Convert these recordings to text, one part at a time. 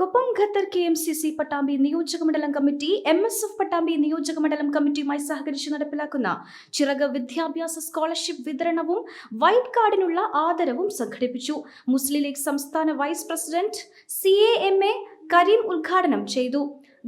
Koppam Qatar K M C C Pattambi നിയോജകമണ്ഡലം committee M S F Pattambi നിയോജകമണ്ഡലം കമ്മിറ്റിയുമായി സഹകരിച്ച് നടപ്പിലാക്കുന്ന ചിറക് വിദ്യാഭ്യാസ സ്കോളർഷിപ്പ് വിതരണവും വൈറ്റ് കാർഡിനുള്ള ആദരവും സംഘടിപ്പിച്ചു. മുസ്ലിം ലീഗ് സംസ്ഥാന vice president C A M A Kareem ഉദ്ഘാടനം ചെയ്തു.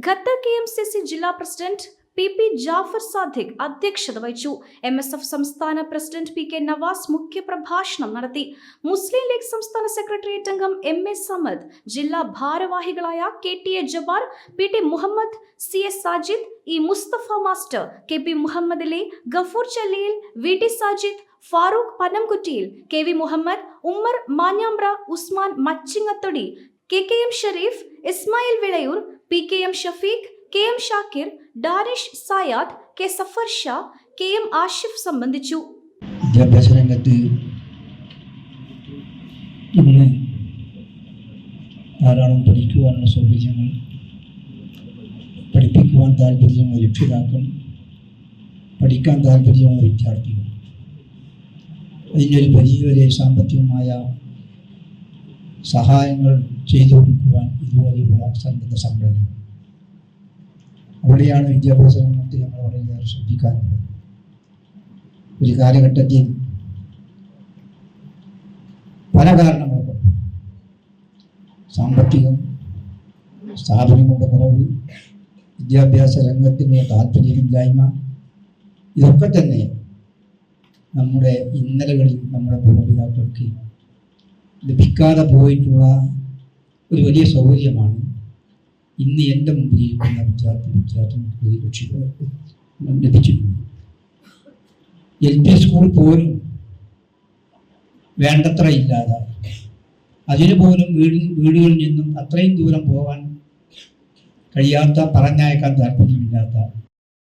Qatar K M C C ജില്ലാ president P. P. Jafar Sadiq അധ്യക്ഷത വഹിച്ചു. എം എസ് എഫ് സംസ്ഥാന പ്രസിഡന്റ് പി. കെ. നവാസ് മുഖ്യപ്രഭാഷണം നടത്തി. മുസ്ലിം ലീഗ് സംസ്ഥാന സെക്രട്ടേറിയറ്റ് അംഗം എം. എ. സമദ് ജില്ലാ ഭാരവാഹികളായ K. T. A. Jabbar P. T. Muhammad C. S. Sajid E. Mustafa master K. P. Muhammad Gafoor ചല്ലിയിൽ V. T. Sajid Farooq പനംകുറ്റിയിൽ K. V. Muhammad Ummer Manjampra Usman Machingathodi K. K. M. Shareef Ismail Vilayur P. K. M. Shafeeq K M Shakir Danish Sayad K Safar Shah K M Ashif സംബന്ധിച്ചു. വിദ്യാഭ്യാസ രംഗത്ത് ഇന്ന് ധാരാളം പഠിക്കുവാനുള്ള സൗകര്യങ്ങൾ പഠിപ്പിക്കുവാൻ താല്പര്യമുള്ള രക്ഷിതാക്കൾ പഠിക്കാൻ താല്പര്യമുള്ള വിദ്യാർത്ഥികൾ അതിനൊരു പരിധിവരെ സാമ്പത്തികമായ സഹായങ്ങൾ ചെയ്തു കൊടുക്കുവാൻ ഇതുപോലെയുള്ള സന്നദ്ധ സംഘടനകൾ അവിടെയാണ് വിദ്യാഭ്യാസ രംഗത്ത് നമ്മൾ വളരെയേറെ ശ്രദ്ധിക്കാൻ ഒരു കാലഘട്ടത്തിൽ പല കാരണങ്ങൾ സാമ്പത്തികം സ്ഥാപനങ്ങളുടെ കുറവ് വിദ്യാഭ്യാസ രംഗത്തിനുള്ള താല്പര്യമില്ലായ്മ ഇതൊക്കെ തന്നെ നമ്മുടെ ഇന്നലകളിൽ നമ്മുടെ പൂർവപിതാക്കൾക്ക് ലഭിക്കാതെ പോയിട്ടുള്ള ഒരു വലിയ സൗകര്യമാണ് ഇന്ന് എന്റെ മുമ്പിൽ ഇരിക്കുന്ന വിദ്യാർത്ഥി വിദ്യാർത്ഥികൾക്ക് രക്ഷിത ലഭിച്ചിട്ടുണ്ട് എൽ പി സ്കൂൾ പോലും വേണ്ടത്ര ഇല്ലാതെ അതിനു പോലും വീട് വീടുകളിൽ നിന്നും അത്രയും ദൂരം പോകാൻ കഴിയാത്ത പറഞ്ഞയക്കാൻ താല്പര്യമില്ലാത്ത